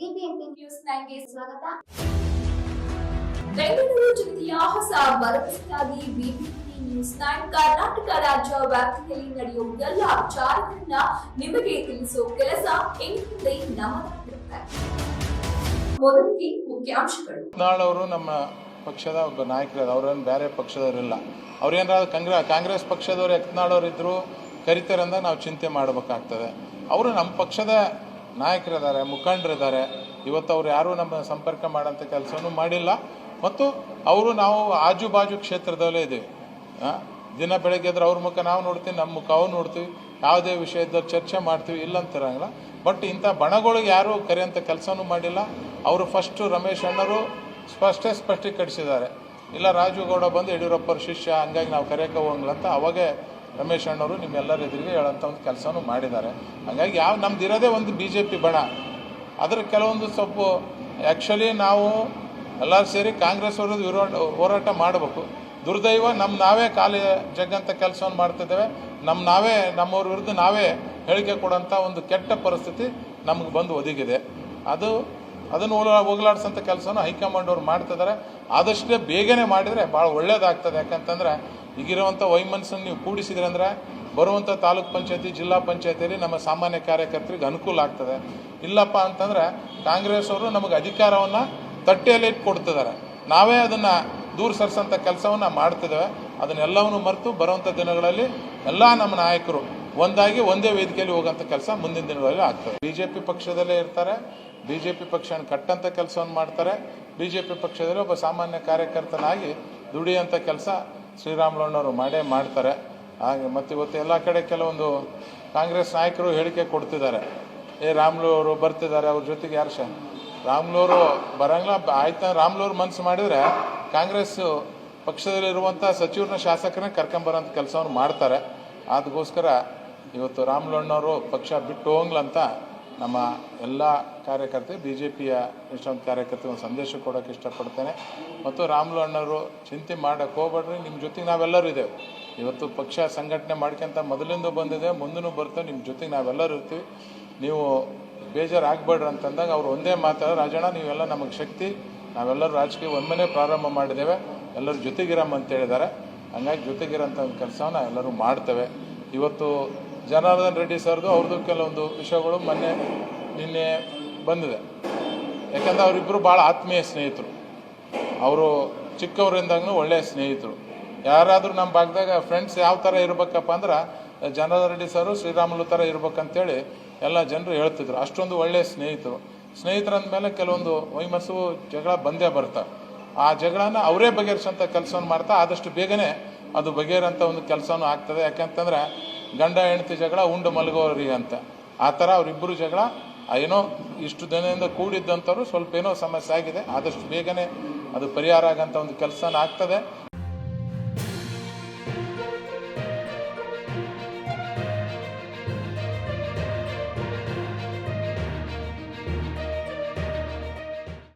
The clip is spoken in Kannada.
ಬಿಬಿಎಂಪಿ ನ್ಯೂಸ್ ನೈನ್ಗೆ ಸ್ವಾಗತ. ಬೆಂಗಳೂರು ಜಿಲ್ಲೆಯ ಹೊಸ ಭರವಸೆಯಾಗಿ ಬಿಬಿಎಂಪಿ ನ್ಯೂಸ್ ನೈನ್ ಕರ್ನಾಟಕ ರಾಜ್ಯ ವ್ಯಾಪ್ತಿಯಲ್ಲಿ ನಡೆಯುವ ಎಲ್ಲ ವಿಚಾರಗಳನ್ನ ನಿಮಗೆ ತಿಳಿಸುವ ಕೆಲಸ ಇನ್ಮುಂದೆ ನಮ್ಮದಾಗಿರುತ್ತೆ ಮೊದಲಿಗೆ ಮುಖ್ಯಾಂಶಗಳು. ಅವರು ನಮ್ಮ ಪಕ್ಷದ ಒಬ್ಬ ನಾಯಕರು ಅವ್ರೇನು ಬೇರೆ ಪಕ್ಷದವರಿಲ್ಲ. ಅವ್ರೇನಾದ್ರು ಕಂಗ್ರ ಕಾಂಗ್ರೆಸ್ ಪಕ್ಷದವ್ರು ಯತ್ನಾಳವ್ರು ಇದ್ದರೂ ಇದ್ರು ಕರಿತಾರೆ ಅಂದಾಗ ನಾವು ಚಿಂತೆ ಮಾಡಬೇಕಾಗ್ತದೆ. ಅವರು ನಮ್ಮ ಪಕ್ಷದ ನಾಯಕರಿದ್ದಾರೆ, ಮುಖಂಡರಿದ್ದಾರೆ. ಇವತ್ತು ಅವ್ರು ಯಾರೂ ನಮ್ಮ ಸಂಪರ್ಕ ಮಾಡೋಂಥ ಕೆಲಸನೂ ಮಾಡಿಲ್ಲ. ಮತ್ತು ಅವರು ನಾವು ಆಜು ಬಾಜು ಕ್ಷೇತ್ರದಲ್ಲೇ ಇದ್ದೀವಿ. ದಿನ ಬೆಳಗ್ಗೆ ಎದ್ರೆ ಅವ್ರ ಮುಖ ನಾವು ನೋಡ್ತೀವಿ, ನಮ್ಮ ಮುಖ ಅವ್ರು ನೋಡ್ತೀವಿ. ಯಾವುದೇ ವಿಷಯದಲ್ಲಿ ಚರ್ಚೆ ಮಾಡ್ತೀವಿ, ಇಲ್ಲ ಅಂತಿರಂಗಿಲ್ಲ. ಬಟ್ ಇಂಥ ಬಣಗಳಿಗೆ ಯಾರೂ ಕರೆಯೋಂಥ ಕೆಲಸನೂ ಮಾಡಿಲ್ಲ. ಅವರು ಫಸ್ಟು ರಮೇಶ್ ಅಣ್ಣರು ಸ್ಪಷ್ಟೇ ಸ್ಪಷ್ಟೀಕರಿಸಿದ್ದಾರೆ. ಇಲ್ಲ ರಾಜುಗೌಡ ಬಂದು ಯಡಿಯೂರಪ್ಪರ ಶಿಷ್ಯ, ಹಂಗಾಗಿ ನಾವು ಕರೆಯೋಕೆ ಹೋಗಂಗಿಲ್ಲ ಅಂತ ಅವಾಗೇ ರಮೇಶ್ ಅಣ್ಣವರು ನಿಮ್ಮೆಲ್ಲರ ಎದುರಿಗೆ ಹೇಳೋಂಥ ಒಂದು ಕೆಲಸನೂ ಮಾಡಿದ್ದಾರೆ. ಹಾಗಾಗಿ ಯಾವ ನಮ್ದು ಇರೋದೇ ಒಂದು ಬಿ ಜೆ ಪಿ ಬಣ. ಅದರ ಕೆಲವೊಂದು ಸ್ವಲ್ಪ ಆ್ಯಕ್ಚುಲಿ ನಾವು ಎಲ್ಲರೂ ಸೇರಿ ಕಾಂಗ್ರೆಸ್ ಅವರ ವಿರೋಧ ಹೋರಾಟ ಮಾಡಬೇಕು. ದುರ್ದೈವ ನಮ್ಮ ನಾವೇ ಖಾಲಿ ಜಗ್ಗಂತ ಕೆಲಸವನ್ನು ಮಾಡ್ತಿದ್ದೇವೆ. ನಮ್ಮ ನಾವೇ, ನಮ್ಮವ್ರ ವಿರುದ್ಧ ನಾವೇ ಹೇಳಿಕೆ ಕೊಡೋಂಥ ಒಂದು ಕೆಟ್ಟ ಪರಿಸ್ಥಿತಿ ನಮಗೆ ಬಂದು ಒದಗಿದೆ. ಅದು ಅದನ್ನು ಹೋಲ ಹೋಗಲಾಡ್ಸೋಂಥ ಕೆಲಸವನ್ನು ಹೈಕಮಾಂಡ್ ಅವ್ರು ಮಾಡ್ತಿದ್ದಾರೆ ಆದಷ್ಟೇ ಬೇಗನೆ ಮಾಡಿದರೆ ಭಾಳ ಒಳ್ಳೇದಾಗ್ತದೆ. ಯಾಕಂತಂದ್ರೆ ಈಗಿರುವಂಥ ವೈಮನ್ಸನ್ನು ನೀವು ಕೂಡಿಸಿದ್ರೆ ಅಂದರೆ ಬರುವಂಥ ತಾಲೂಕ್ ಪಂಚಾಯತಿ, ಜಿಲ್ಲಾ ಪಂಚಾಯತಿಯಲ್ಲಿ ನಮ್ಮ ಸಾಮಾನ್ಯ ಕಾರ್ಯಕರ್ತರಿಗೆ ಅನುಕೂಲ ಆಗ್ತದೆ. ಇಲ್ಲಪ್ಪ ಅಂತಂದ್ರೆ ಕಾಂಗ್ರೆಸ್ ಅವರು ನಮಗೆ ಅಧಿಕಾರವನ್ನು ತಟ್ಟೆಯಲ್ಲಿ ಇಟ್ಟುಕೊಡ್ತಿದ್ದಾರೆ ನಾವೇ ಅದನ್ನು ದೂರ ಸರಿಸೋಂಥ ಕೆಲಸವನ್ನು ಮಾಡ್ತಿದ್ದೇವೆ. ಅದನ್ನೆಲ್ಲವನ್ನು ಮರೆತು ಬರುವಂಥ ದಿನಗಳಲ್ಲಿ ಎಲ್ಲ ನಮ್ಮ ನಾಯಕರು ಒಂದಾಗಿ ಒಂದೇ ವೇದಿಕೆಯಲ್ಲಿ ಹೋಗೋಂಥ ಕೆಲಸ ಮುಂದಿನ ದಿನಗಳಲ್ಲಿ ಆಗ್ತದೆ. ಬಿ ಜೆ ಪಿ ಪಕ್ಷದಲ್ಲೇ ಇರ್ತಾರೆ. ಬಿ ಜೆ ಪಿ ಪಕ್ಷನ ಕಟ್ಟಂಥ ಕೆಲಸವನ್ನು ಮಾಡ್ತಾರೆ. ಬಿ ಜೆ ಪಿ ಪಕ್ಷದಲ್ಲಿ ಒಬ್ಬ ಸಾಮಾನ್ಯ ಕಾರ್ಯಕರ್ತನಾಗಿ ದುಡಿಯೋಂಥ ಕೆಲಸ ಶ್ರೀರಾಮುಲಣ್ಣವರು ಮಾಡೇ ಮಾಡ್ತಾರೆ. ಹಾಗೆ ಮತ್ತು ಇವತ್ತು ಎಲ್ಲ ಕಡೆ ಕೆಲವೊಂದು ಕಾಂಗ್ರೆಸ್ ನಾಯಕರು ಹೇಳಿಕೆ ಕೊಡ್ತಿದ್ದಾರೆ. ಏ ರಾಮ್ಲು ಅವರು ಬರ್ತಿದ್ದಾರೆ, ಅವ್ರ ಜೊತೆಗೆ ಯಾರು ಶ? ರಾಮ್ಲೂರು ಬರಂಗಿಲ್ಲ. ಆಯ್ತಾ ರಾಮ್ಲೂರು ಮನಸ್ಸು ಮಾಡಿದರೆ ಕಾಂಗ್ರೆಸ್ ಪಕ್ಷದಲ್ಲಿರುವಂಥ ಸಚಿವರನ್ನ ಶಾಸಕರನ್ನ ಕರ್ಕೊಂಬರೋಂಥ ಕೆಲಸವನ್ನು ಮಾಡ್ತಾರೆ. ಅದಕ್ಕೋಸ್ಕರ ಇವತ್ತು ರಾಮ್ಲಣ್ಣವರು ಪಕ್ಷ ಬಿಟ್ಟು ಹೋಗ್ಲಂತ ನಮ್ಮ ಎಲ್ಲ ಕಾರ್ಯಕರ್ತರು ಬಿ ಜೆ ಪಿಯ ಇಷ್ಟೊಂದು ಕಾರ್ಯಕರ್ತರು ಒಂದು ಸಂದೇಶ ಕೊಡೋಕ್ಕೆ ಇಷ್ಟಪಡ್ತೇನೆ. ಮತ್ತು ರಾಮುಲು ಅಣ್ಣವರು ಚಿಂತೆ ಮಾಡೋಕೆ ಹೋಗ್ಬೇಡ್ರಿ ನಿಮ್ಮ ಜೊತೆಗೆ ನಾವೆಲ್ಲರೂ ಇದ್ದೇವೆ. ಇವತ್ತು ಪಕ್ಷ ಸಂಘಟನೆ ಮಾಡ್ಕೊಂತ ಮೊದಲಿಂದ ಬಂದಿದೆ ಮುಂದೂ ಬರ್ತೇವೆ ನಿಮ್ಮ ಜೊತೆಗೆ ನಾವೆಲ್ಲರೂ ಇರ್ತೀವಿ. ನೀವು ಬೇಜಾರಾಗಬೇಡ್ರಿ ಅಂತಂದಾಗ ಅವ್ರು ಒಂದೇ ಮಾತಾಡ ರಾಜಣ್ಣ, ನೀವೆಲ್ಲ ನಮಗೆ ಶಕ್ತಿ, ನಾವೆಲ್ಲರೂ ರಾಜಕೀಯ ಒಮ್ಮೆನೇ ಪ್ರಾರಂಭ ಮಾಡಿದ್ದೇವೆ. ಎಲ್ಲರೂ ಜೊತೆಗಿರಮ್ಮ ಅಂತ ಹೇಳಿದ್ದಾರೆ. ಹಂಗಾಗಿ ಜೊತೆಗಿರೋಂಥ ಒಂದು ಕೆಲಸವನ್ನು ಎಲ್ಲರೂ ಮಾಡ್ತೇವೆ. ಇವತ್ತು ಜನಾರ್ದನ್ ರೆಡ್ಡಿ ಸರ್ದು ಅವ್ರದ್ದು ಕೆಲವೊಂದು ವಿಷಯಗಳು ಮೊನ್ನೆ, ನಿನ್ನೆ ಬಂದಿದೆ. ಯಾಕಂದರೆ ಅವರಿಬ್ಬರು ಭಾಳ ಆತ್ಮೀಯ ಸ್ನೇಹಿತರು. ಅವರು ಚಿಕ್ಕವರಿಂದಾಗೂ ಒಳ್ಳೆಯ ಸ್ನೇಹಿತರು. ಯಾರಾದರೂ ನಮ್ಮ ಭಾಗದಾಗ ಫ್ರೆಂಡ್ಸ್ ಯಾವ ಥರ ಇರಬೇಕಪ್ಪ ಅಂದ್ರೆ, ಜನಾರ್ದನ್ ರೆಡ್ಡಿ ಸರು ಶ್ರೀರಾಮುಲು ಥರ ಇರ್ಬೇಕಂತೇಳಿ ಎಲ್ಲ ಜನರು ಹೇಳ್ತಿದ್ರು. ಅಷ್ಟೊಂದು ಒಳ್ಳೆಯ ಸ್ನೇಹಿತರು. ಸ್ನೇಹಿತರ ಅಂದಮೇಲೆ ಕೆಲವೊಂದು ವೈಮಸ್ಸು ಜಗಳ ಬಂದೇ ಬರ್ತಾರೆ ಆ ಜಗಳನ ಅವರೇ ಬಗೆಹರಿಸೋಂಥ ಕೆಲಸವನ್ನು ಮಾಡ್ತಾ ಆದಷ್ಟು ಬೇಗನೆ ಅದು ಬಗೆಹರಂಥ ಒಂದು ಕೆಲಸನೂ ಆಗ್ತದೆ. ಯಾಕೆಂತಂದ್ರೆ ಗಂಡ ಹೆಂಡತಿ ಜಗಳ, ಉಂಡು ಮಲಗೋರಿ ಅಂತ. ಆ ಥರ ಅವರಿಬ್ಬರು ಜಗಳ ಏನೋ ಇಷ್ಟು ದಿನದಿಂದ ಕೂಡಿದ್ದಂಥವ್ರು ಸ್ವಲ್ಪ ಏನೋ ಸಮಸ್ಯೆ ಆಗಿದೆ. ಆದಷ್ಟು ಬೇಗನೆ ಅದು ಪರಿಹಾರ ಆಗೋಂಥ ಒಂದು ಕೆಲಸನ ಆಗ್ತದೆ.